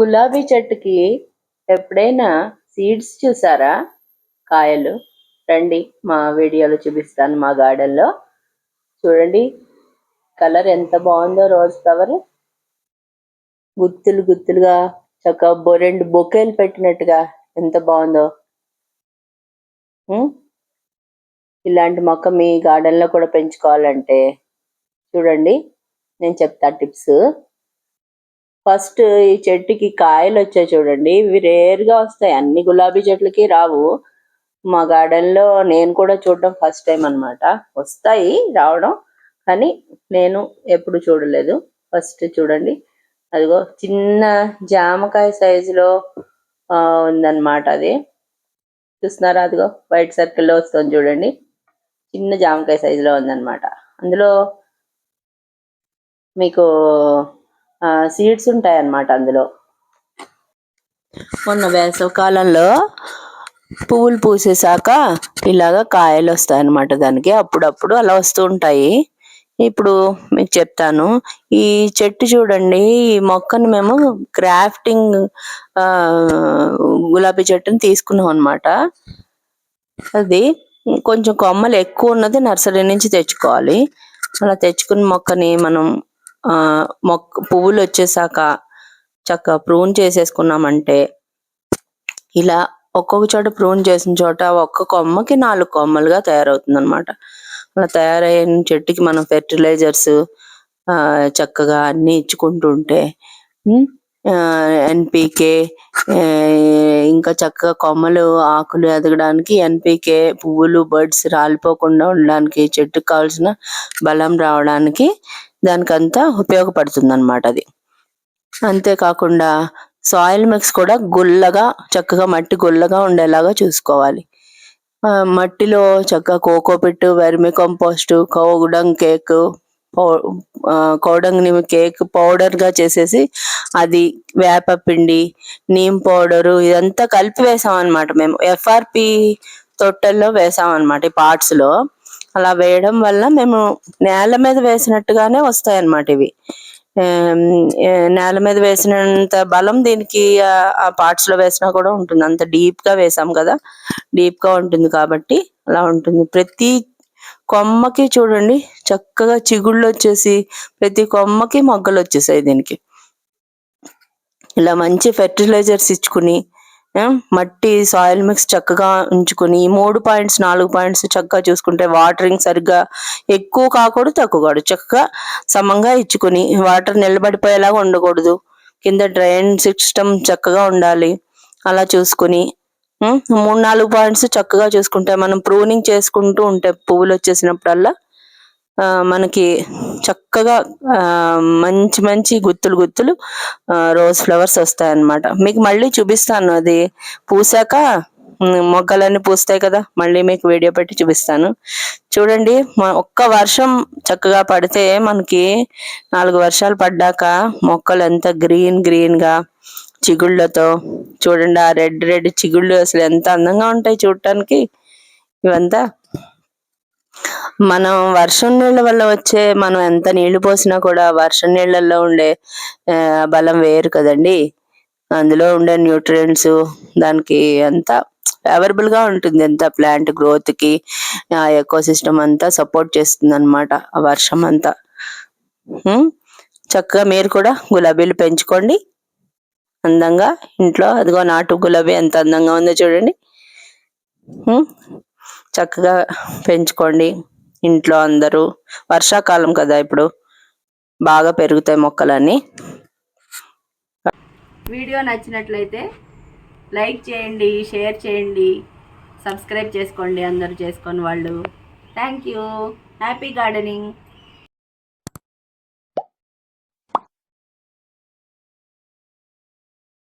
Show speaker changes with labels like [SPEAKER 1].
[SPEAKER 1] గులాబీ చెట్టుకి ఎప్పుడైనా సీడ్స్ చూసారా? కాయలు? రండి మా వీడియోలో చూపిస్తాను మా గార్డెన్లో చూడండి కలర్ ఎంత బాగుందో రోజ్ ఫ్లవర్. గుత్తులు గుత్తులుగా చక్కగా బొ- రెండు బొకేలు పెట్టినట్టుగా ఎంత బాగుందో. ఇలాంటి మొక్క మీ గార్డెన్లో కూడా పెంచుకోవాలంటే చూడండి నేను చెప్తా టిప్స్. ఫస్ట్ ఈ చెట్టుకి కాయలు వచ్చాయి చూడండి. ఇవి రేర్గా వస్తాయి. అన్ని గులాబీ చెట్లకి రావు. మా గార్డెన్లో నేను కూడా చూడడం ఫస్ట్ టైం అన్నమాట. వస్తాయి రావడం. కానీ నేను ఎప్పుడు చూడలేదు. ఫస్ట్ చూడండి. అదిగో చిన్న జామకాయ సైజులో ఆ, ఉందన్నమాట అది. చూస్తున్నారా? అదిగో వైట్ సర్కిల్లో వస్తుంది చూడండి. చిన్న జామకాయ సైజులో ఉందన్నమాట. అందులో మీకు సీడ్స్ ఉంటాయి అన్నమాట అందులో. మొన్న వేసవకాలంలో పువ్వులు పూసేసాక ఇలాగ కాయలు వస్తాయి అన్నమాట దానికి. అప్పుడప్పుడు అలా వస్తూ ఉంటాయి. ఇప్పుడు మీకు చెప్తాను. ఈ చెట్టు చూడండి ఈ మొక్కను మేము గ్రాఫ్టింగ్ ఆ గులాబీ చెట్టుని తీసుకున్నాం అన్నమాట. అది కొంచెం కొమ్మలు ఎక్కువ ఉన్నది నర్సరీ నుంచి తెచ్చుకోవాలి. అలా తెచ్చుకున్న మొక్కని మనం మొక్క పువ్వులు వచ్చేసాక చక్కగా ప్రూన్ చేసేసుకున్నామంటే ఇలా ఒక్కొక్క చోట ప్రూన్ చేసిన చోట ఒక్క కొమ్మకి నాలుగు కొమ్మలుగా తయారవుతుంది అనమాట అలా తయారైన చెట్టుకి మనం ఫెర్టిలైజర్స్ ఆ చక్కగా అన్ని ఇచ్చుకుంటుంటే ఎన్పికే ఇంకా చక్కగా కొమ్మలు ఆకులు ఎదగడానికి ఎన్పికే పువ్వులు బర్డ్స్ రాలిపోకుండా ఉండడానికి చెట్టుకు కావాల్సిన బలం రావడానికి దానికంతా ఉపయోగపడుతుంది అనమాట అది. అంతేకాకుండా సాయిల్ మిక్స్ కూడా గుల్లగా చక్కగా మట్టి గుల్లగా ఉండేలాగా చూసుకోవాలి. ఆ, మట్టిలో చక్కగా coco cocopeat vermicompost cow dung cake cow dung cake పౌడర్గా చేసేసి అది వేప పిండి నీమ్ పౌడరు ఇదంతా కలిపి వేసాం అనమాట మేము ఎఫ్ఆర్పి తొట్టెల్లో వేసాం అనమాట ఈ పార్ట్స్లో అలా వేయడం వల్ల మేము నేల మీద వేసినట్టుగానే వస్తాయి అన్నమాట ఇవి నేల మీద వేసినంత బలం దీనికి ఆ- ఆ పార్ట్స్లో వేసినా కూడా ఉంటుంది. అంత డీప్గా వేసాం కదా. డీప్గా ఉంటుంది కాబట్టి అలా ఉంటుంది. ప్రతి కొమ్మకి చూడండి చక్కగా చిగుళ్ళు వచ్చేసి ప్రతి కొమ్మకి మొగ్గలు వచ్చేసాయి దీనికి. ఇలా మంచి ఫెర్టిలైజర్స్ ఇచ్చుకుని మట్టి సాయిల్ మిక్స్ చక్కగా ఉంచుకుని మూడు పాయింట్స్ నాలుగు పాయింట్స్ చక్కగా చూసుకుంటే వాటరింగ్ సరిగ్గా ఎక్కువ కాకూడదు తక్కువ కాదు చక్కగా సమంగా ఇచ్చుకుని వాటర్ నిలబడిపోయేలాగా ఉండకూడదు. కింద డ్రైన్ సిస్టమ్ చక్కగా ఉండాలి. అలా చూసుకుని మూడు నాలుగు పాయింట్స్ చక్కగా చూసుకుంటే మనం ప్రూనింగ్ చేసుకుంటూ ఉంటే పువ్వులు వచ్చేసినప్పుడల్లా మనకి చక్కగా మంచి మంచి గుత్తులు గుత్తులు రోజ్ ఫ్లవర్స్ వస్తాయి అన్నమాట మీకు మళ్ళీ చూపిస్తాను అది పూసాక మొగ్గలన్నీ పూస్తాయి కదా మళ్ళీ మీకు వీడియో పెట్టి చూపిస్తాను. చూడండి ఒక్క వర్షం చక్కగా పడితే మనకి నాలుగు వర్షాలు పడ్డాక మొక్కలు ఎంత గ్రీన్ గ్రీన్గా చిగుళ్ళతో చూడండి ఆ రెడ్ రెడ్ చిగుళ్ళు అసలు ఎంత అందంగా ఉంటాయి చూడటానికి. ఇవంతా. మనం వర్షం నీళ్ళ వల్ల వచ్చే మనం ఎంత నీళ్ళు పోసినా కూడా వర్షం నీళ్ళల్లో ఉండే బలం వేరు కదండి. అందులో ఉండే న్యూట్రియంట్స్ దానికి అంతా ఫేవరబుల్గా ఉంటుంది. ఎంత ప్లాంట్ గ్రోత్కి ఆ ఎకో సిస్టమ్ అంతా సపోర్ట్ చేస్తుంది అనమాట ఆ వర్షం అంతా. చక్కగా మీరు కూడా గులాబీలు పెంచుకోండి. అందంగా ఇంట్లో. అదిగో నాటు గులాబీ ఎంత అందంగా ఉందో చూడండి. చక్కగా పెంచుకోండి ఇంట్లో అందరూ. వర్షాకాలం కదా ఇప్పుడు. బాగా పెరుగుతాయి మొక్కలన్నీ.
[SPEAKER 2] వీడియో నచ్చినట్లయితే లైక్ చేయండి షేర్ చేయండి సబ్స్క్రైబ్ చేసుకోండి అందరూ చేసుకొని వాళ్ళు. Thank you. Happy gardening.